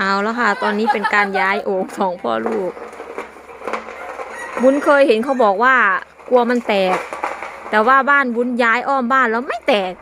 เอาแล้วค่ะ ตอนนี้เป็นการย้ายโอ่งสองพ่อลูก บุญเคยเห็นเขาบอกว่ากลัวมันแตก แต่ว่าบ้านบุญย้ายอ้อมบ้านแล้วไม่แตก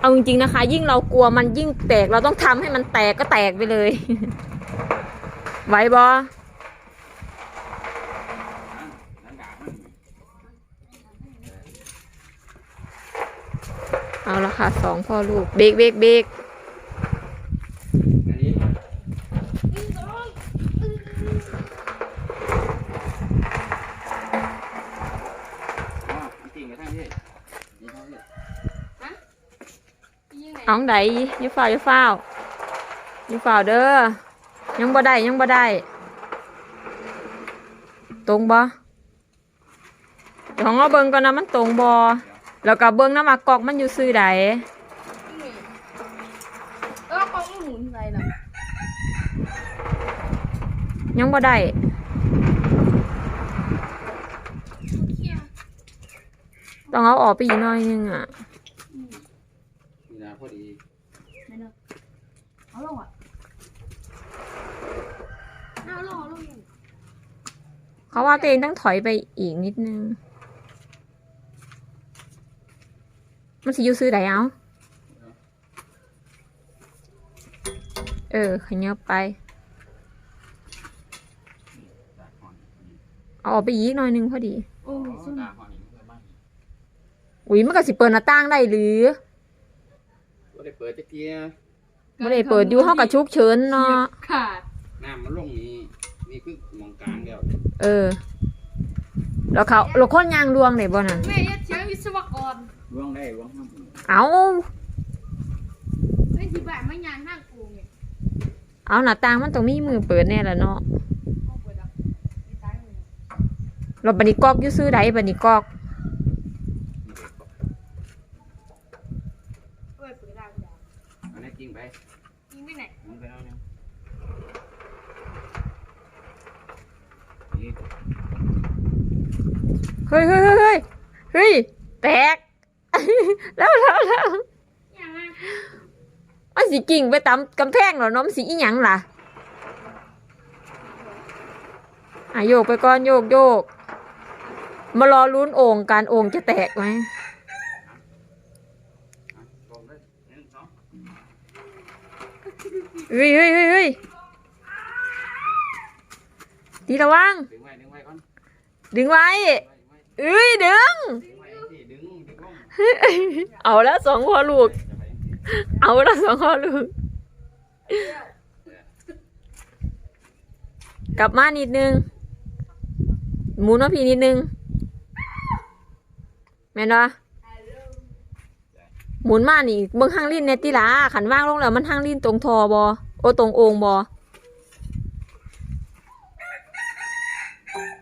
เอาจริงๆนะคะ ยิ่งเรากลัวมันยิ่งแตกเราต้องทำให้มันแตกก็แตกไปเลย ไหวบอเอาละค่ะสองพ่อลูกเบรกเบรกเบรก อันนี้อ๋อจริงๆกระทั่งที่นี่ทั้ง ที่น้องไดอยูฝ้าวอยูฝ้าวอยูฝ้าวเด้อ ยังบ่ได้ยังบ่ได้ ตรงบ่เดี๋ยวของเราเบิ่งก่อนนะมันตรงบ่แล้วก็เบิ่งน้ำมากอกมันอยู่ซื้อใดเออกองหมุนไปนะยังบ่ได้ต้องเอาออกไปอีกหน่อยนึงอะ มีนาพอดี ไม่เนอะเอาลงอะเอาลงเอาลง เขาว่าตัวเองต้องถอยไปอีกนิดนึง มันสิอยู่ซื้อใดเอาเออขยับไปตาหอนเอาออกไปอีกหน่อยนึงพอดี โอ้ยสุดตาหอนนี่มันก็บ้านอุ้ยมันก็สิเปิดหน้าต่างได้หรือก็ได้เปิดตะเกียไม่ได้เปิดอยู่ห้องกับชุกเฉินเนาะขาดน้ำมันลงนี่ นี่คือมองกลางแล้วเออแล้วเขาเราคนยางดวงไหนบ่น่ะแม่ยัดเชียงวิศวกรร่วงได้ร่วงห้ามเอาไม่ที่บ้านไม่ยางนั่งกูเนี่ยเอาหน้าต่างมันต้องมีมือเปิดแน่ละเนาะห้องเปิดอะไม่ตายเลยเราบัดนิกอกอยู่ซื้อใดบัดนิกอกเปิดเปิดได้ไม่ได้อันนี้จริงไปยิงไม่ไหน มันไปแล้วเนี่ย เฮ้ยเฮ้ยเฮ้ยเฮ้ยเฮ้ยแตก แล้วแล้วแล้วไมันสิกิ่งไปตามกำแพงเหรอน้องสีอีหยังล่ะอะโยกไปก่อนโยกโยก มารอลุ้นโอ่งการโอ่งจะแตกไหมเฮ้ยเฮ้ยเฮ้ยเฮ้ย ดีระวัง ดึงไว้ดึงไว้ก่อนดึงไว้ไว้ไว้เอ้ยดึง ดึงไว้สิดึงดึงลงเอาแล้วสองพ่อลูกจะไปเอาแล้วสองพ่อลูก กลับมานิดนึง หมุนมาพี่นิดนึง แม่นวะหมุนมานี่เบิ่งห้างลิ้นเนติลาขันว่างลงแล้วมันห้างลิ้นตรงทอบอโอตรงโองบอ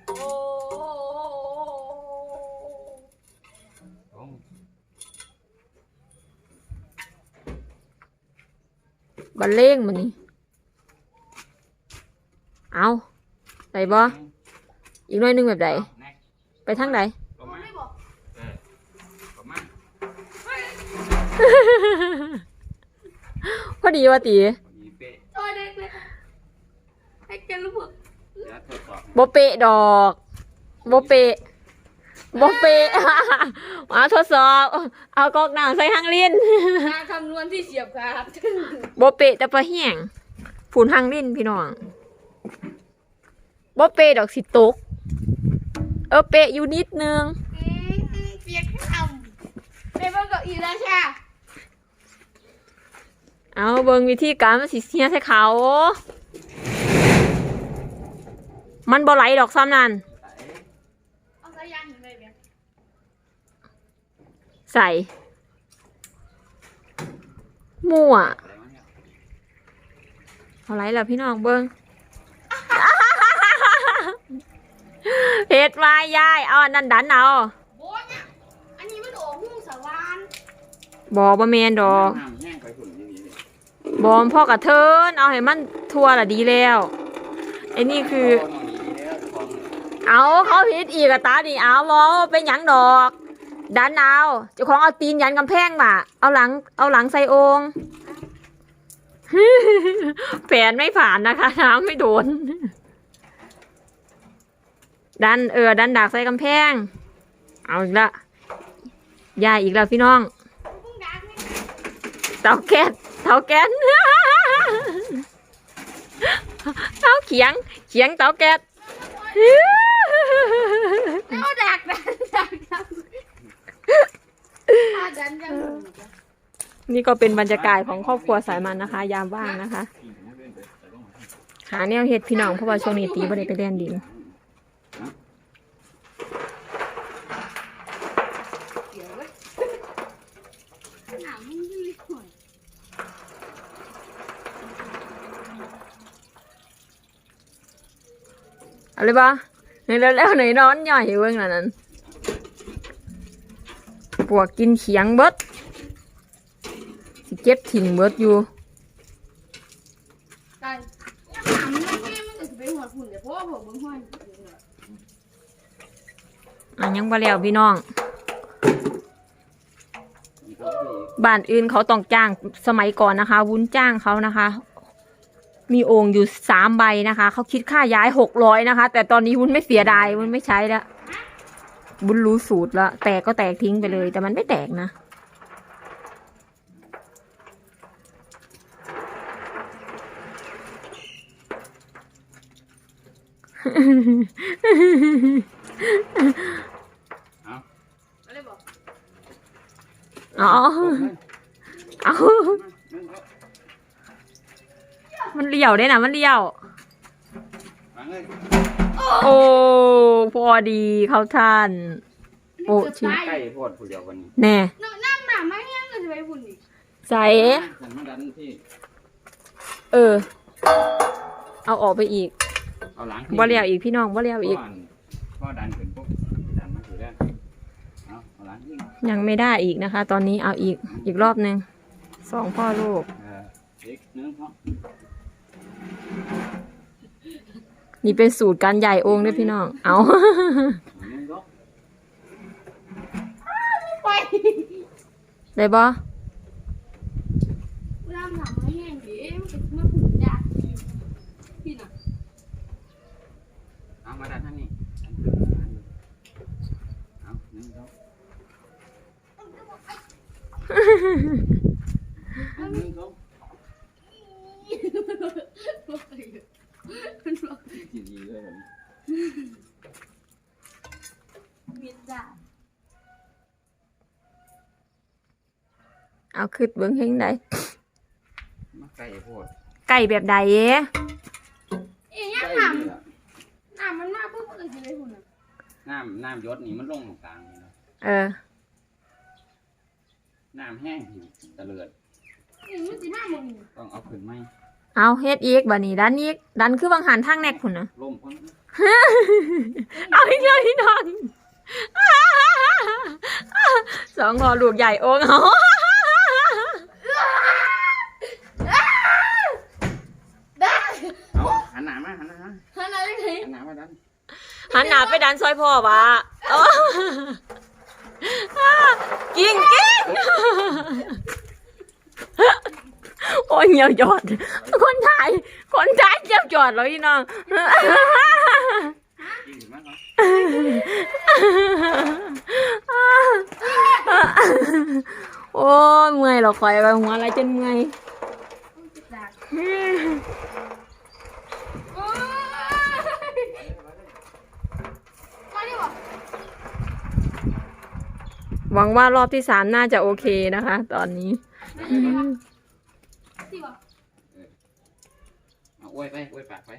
โอ้ ลง บันเลงมันนี่เอาใส่บออีกหน่อยหนึงแบบใดแน็กไปทางใดลงมาไม่บอกเออลงมาพอดีว่าตีพอดีเป๊ะตัวเด็กเลยให้แกรู้เปล่าเดี๋ยวทดสอบโบเปะดอกโบเปะ โบเปะมาทดสอบ เอากอกหนังใส่ห้างลิ้นการคำนวณที่เสียบครับโบเปะแต่ปลาแห้งผูนห้างลิ้นพี่น้องโบเปะดอกสิตก เออเปะอยู่นิดนึงอืมอืมเปียกให้ทำเป็นเบอร์เก้าอี้แล้วใช่ไหมเอาเบิ่งวิธีการมันสิเสียใส่เขา มันบ่ไหลดอกซ้ำนั่น เอาสายยางถึงเลยเบีย ใส่ มั่วอะไรวะเนี่ยเอาไหลล่ะพี่น้องเบิ่งเฮ็ดมายายเอาอันนั้นดันเอาโบนเนี่ยอันนี้มันโอ่งหุ้งสวรรค์บอบ่แมนดอกน้ำแห้งไปฝุ่นอย่างนี้เลยบอมพ่อกระเทินเอาให้มันทั่วละดีแล้วไอ้นี่คือโมองอย่างนี้แล้วของเนี่ยเอาเขาผิดอีกอะตาดิเอาบอเป็นหยังดอก ดันเอาเจ้าของเอาตีนยันกำแพงมาเอาหลัง เอาหลังใส่องแผนไม่ผ่านนะคะ น้ำไม่โดน ดันเออ ดันดักใส่กำแพง เอาอีกละยายอีกแล้วพี่น้องเตาแก๊สเตาแก๊สเตาเขียง เขียงเตาแก๊สแล้วดักดักดักดัน นี่ก็เป็นบรรยากาศของครอบครัวสายมันนะคะ ยามว่างนะคะ หาแนวเฮ็ดพี่น้องเพราะว่าช่วงนี้ตีบ่ได้ไปเล่นดินเดี๋ยวเว้ยหนังมึงยืดหน่อยเอาเลยปะในเร็วๆหน่อนอนย่อยเบิ่งนั่นนั่น ปวกกินเขียงเบิดสิเก็บถิ่นเบิดอยู่กันหนังมึงแม่มึงก็จะไปหัวหุ่นเดี๋ยวพ่อผมมึงห้อยอะยังบ่แล้วพี่น้อง บ้านอื่นเขาต้องจ้างสมัยก่อนนะคะ วุ้นจ้างเขานะคะ มีโอ่งอยู่สามใบนะคะ เขาคิดค่าย้ายหกร้อยนะคะ แต่ตอนนี้วุ้นไม่เสียดายวุ้นไม่ใช้แล้ว วุ้นรู้สูตรแล้วแตกก็แตกทิ้งไปเลย แต่มันไม่แตกนะ เอาอะไรบอกอ๋อเอามันเลี้ยวได้นะ มันเลี้ยว โอ้พอดีเขาท่าน โอ้ชิ ใกล้โพดผู้เดียววันนี้แน่น้ำน้ำหนาไม่ยังก็จะไปหุ่นอีกใส่ฉันมาดันพี่เออ เอาออกไปอีกเอาหลังบ่เลี้ยวอีกพี่น้องบ่เลี้ยวอีกพ่อดันขึ้นปุ๊บดันมาถือได้เอาเอาหลังนี่ยังไม่ได้อีกนะคะ ตอนนี้เอาอีกอีกรอบหนึ่งสองพ่อลูกเอออีกหนึงพ่อ นี่เป็นสูตรการใหญ่โองด้วยพี่น้อง เอาหนึงยกไปได้บ่น้ำหนาไม่แห้งดิมันจะมาหุ่นยาพี่น่ะเอามาดันท่านนี่เอาหนึงยกหนึงยกดีดีเลยแบบนี้ มิดจ้า เอาขึ้นเบิ้งเฮงได้มาใกล้โพดไก่แบบใดเอ๊ะเอ้ยยัใกงล้หนามนี่ล่ะหนามมันมากเพื่อมันจะไปหุ่นอะน้ำน้ำยศนี่มันลงตรงกลางนี่เนาะเออ น้ำแห้งผิวตะเลือดนี่มันจะมากมึงต้องเอาขึ้นไหมเอาเฮ็ดอีกบัดนี้ดันอีกดันคือบางหันทางแนกพุ่นนะล่มคนเอาอีกแล้วพี่น้องสองคอลูกใหญ่โองเอา ได้ เอาหันหน้ามาหันหน้ามา ขนาดนี้ หันหน้ามาดัน หันหน้าไปดันซอยพ่อวะเอากิ้งกิ้งโอ้ยเหี่ยวจอด คนไทยคนไทยเหี่ยวจอดแล้วพี่น้องยิงถึงมั้งเนาะโอ้ยเมื่อยเราคอยไปหัวอะไรจนเมื่อย จากโอ้ยมาดิวะ หวังว่ารอบที่สามน่าจะโอเคนะคะ ตอนนี้ดิวะเอาอวยไปอวยปากไป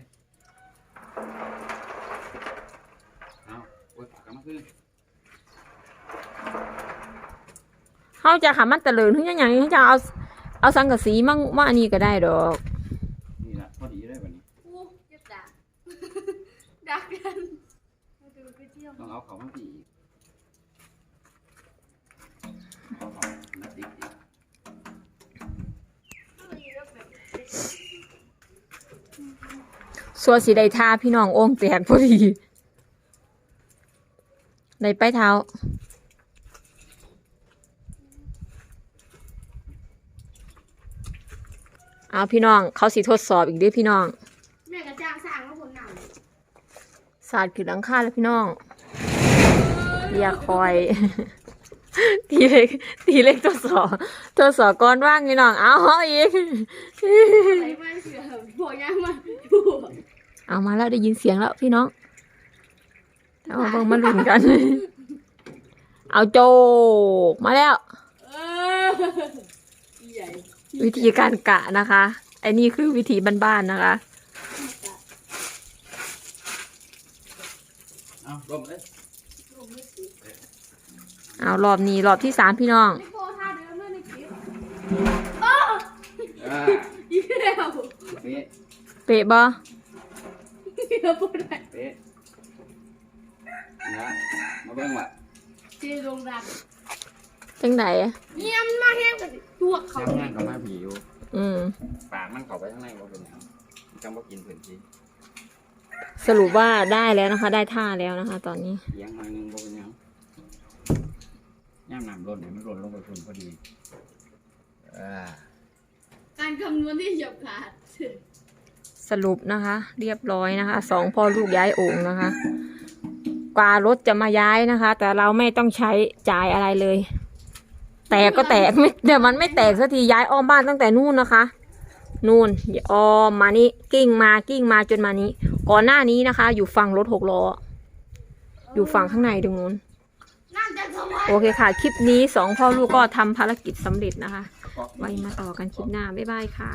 เอาอวยปากกันมาขึ้นเขาจะขามันตะเลินถึงยังไงเขาจะเอาเอาสังกะสีมั่งมาอันนี้ก็ได้ดอก นี่แหละพอดีเลยวันนี้กูเจ็บด่าด่ากันมาดูไปเที่ยว ต้องเอาเขามาตีอีก สัวสีได้ทาพี่น้องโอ่งแตกพอดีได้ไปเท้าเอาพี่น้อง เขาสิทดสอบอีกด้อพี่น้องแม่กระจ้างสร้างแล้วคนหนาวสาดขึ้นหลังคาแล้วพี่น้องอย่าคอยทีเล็กทีเล็กทดสอบทดสอบก่อนว่างพี่น้อง เอาเอาอีกอะไรมาเสือบอกยังมา เอามาแล้วได้ยินเสียงแล้วพี่น้องเอาเบิ่งมาลุ้นกัน เอาโจกมาแล้วเออใหญ่วิธีการกะนะคะไอ้นี่คือวิธีบ้านๆนะคะเอาลมเลยเอารอบนี้รอบที่สามพี่น้องไม่โพท่าเดิมเลยในคลิปอ่าอีกแล้ว เป๊ะเป๊ะบ่เดี๋ยวพูดได้เป๊ะนะมาเบิ่งว่ะเจลงรักจังไหนเยี่ยมมาแห้งกันตัวเขาเสียงงานกับมาผีอยู่อืม ปากมันเข้าไปข้างในว่าเป็นหยังมันจังบ่กินพื้นที่สรุปว่าได้แล้วนะคะ ได้ท่าแล้วนะคะ ตอนนี้เสียงหน่อยหนึงบ่เป็นหยังย่ามน้ำล้นเนี่ยมันล้นลงไปพุ่นพอดีอ่าการคำนวณที่หยาบขาด สรุปนะคะ เรียบร้อยนะคะสองพ่อลูกย้ายโอ่งนะคะ กว่ารถจะมาย้ายนะคะ แต่เราไม่ต้องใช้จ่ายอะไรเลย แตกก็แตกไม่เดี๋ยวมันไม่แตกสักทีย้ายอ้อมบ้านตั้งแต่นู่นนะคะนู่นอ้อมมานี่กิ้งมากิ้งมาจนมานี้ ก่อนหน้านี้นะคะ อยู่ฝั่งรถหกล้ออยู่ฝั่งข้างในตรงนู้นโอเคค่ะ คลิปนี้สองพ่อลูกก็ทำภารกิจสำเร็จนะคะ ไว้มาต่อกันคลิปหน้า บ๊ายบายค่ะ